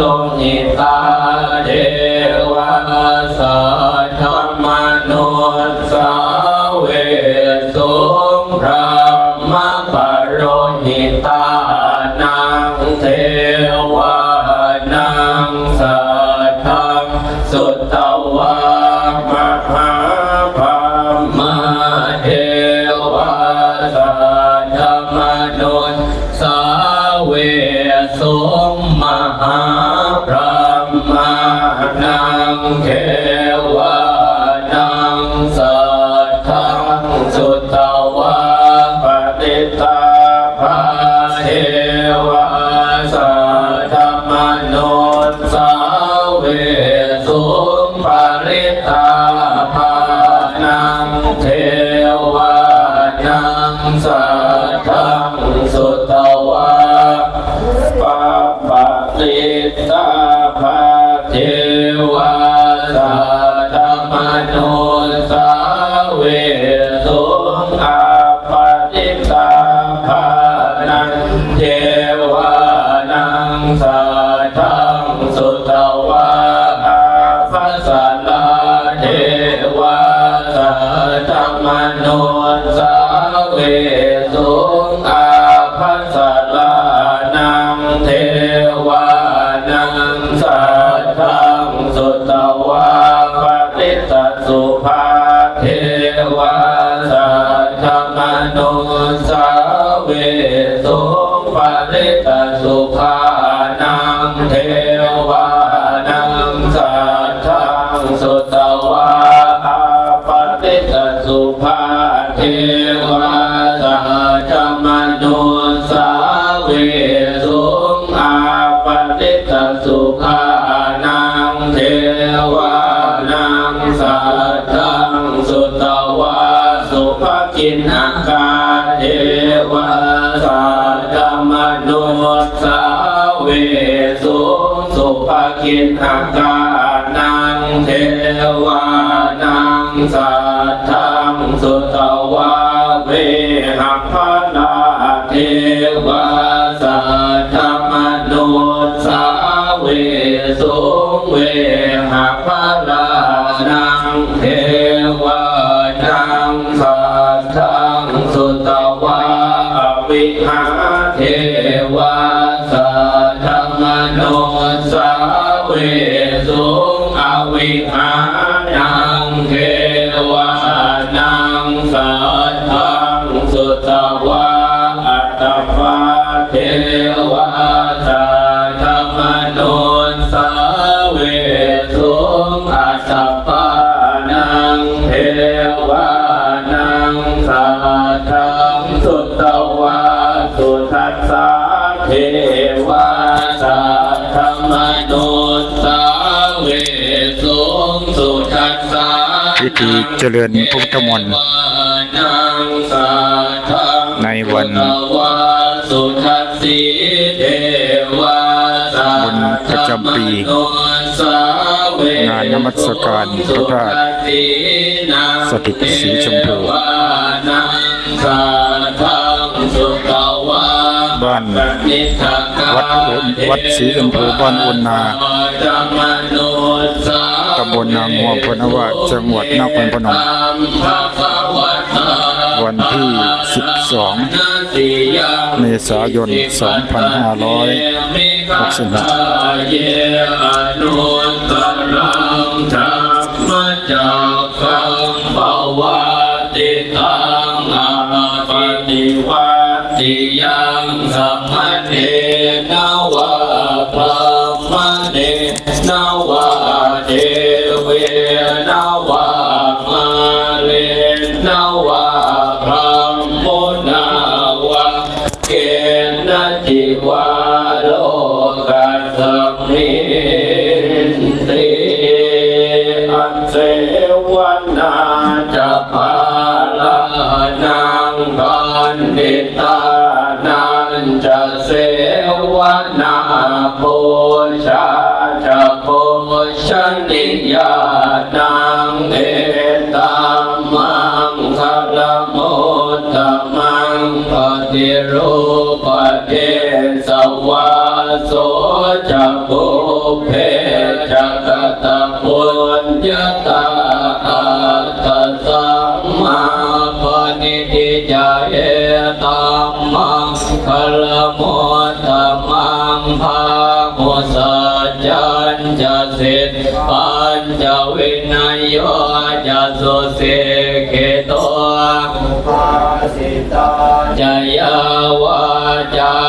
โลหิตาเทวะสัทธมนุสาเวสุงพระมะปโรนิตานังเท หาพระมานังเทวานังสัทธังสุตตวาปฏิตาภาเทวาสัทธมนุสสาเวสุงปริตาภานังเทวานังสั เทวาสัทธมนุสาเวสุงอาปฏิตาภานังเทวานังสัทธังสุตวาอาภัสสลาเทวาสัทธมนุ ปฏิตตสุภานังเทวานังสัทธังสุตวาปฏิตตสุภาเทวา นุสาเวสุสุภกินอาการนังเทวานังสัทธังสุตวาเวหัพพนาเทวาสัทธมนุสาเวสุเวหัพพนา ตวาอัตตฟาเทวาสัทธมนุนสาเวสุงอัตตฟานังเทวานังสัทธังสุตวาสุทัสสาเทวาสัทธมนุนสาเวสุงสุทัสสาพิธีเจริญพุทธมนต์ ในวันสุทัสีเทวาสับุญประจำปีงานนมัสการพระธาตุสถิตสีชมพูบ้านวัดวัดศรีชมพูบ้านอุนนาตำบลนางงัวพนวาสจังหวัดนครพนม วันที่ 12 เมษายน 2565เยอนุตรังธรรมจักขังปวัติตังอาปฏิวัติยังสัมเนนวะพระมเนนวะเทเวนว ณฑ์จิวาโลกัสสมิติอันเสวนาจะพาลานังกันติตานันจะเสวนาปูชาจะปูชนิยานังเอตัมมังคารมุตตมังปฏิรู วาโสจะปุเพจะกตะปุญญาตาอาตสัมมาปณิทิจาเอตัมมังคลโมตตมังภามุสัจจันจะสิทปัญจวินัยโยจะสุสิเกโตภาสิตาจยาวาจา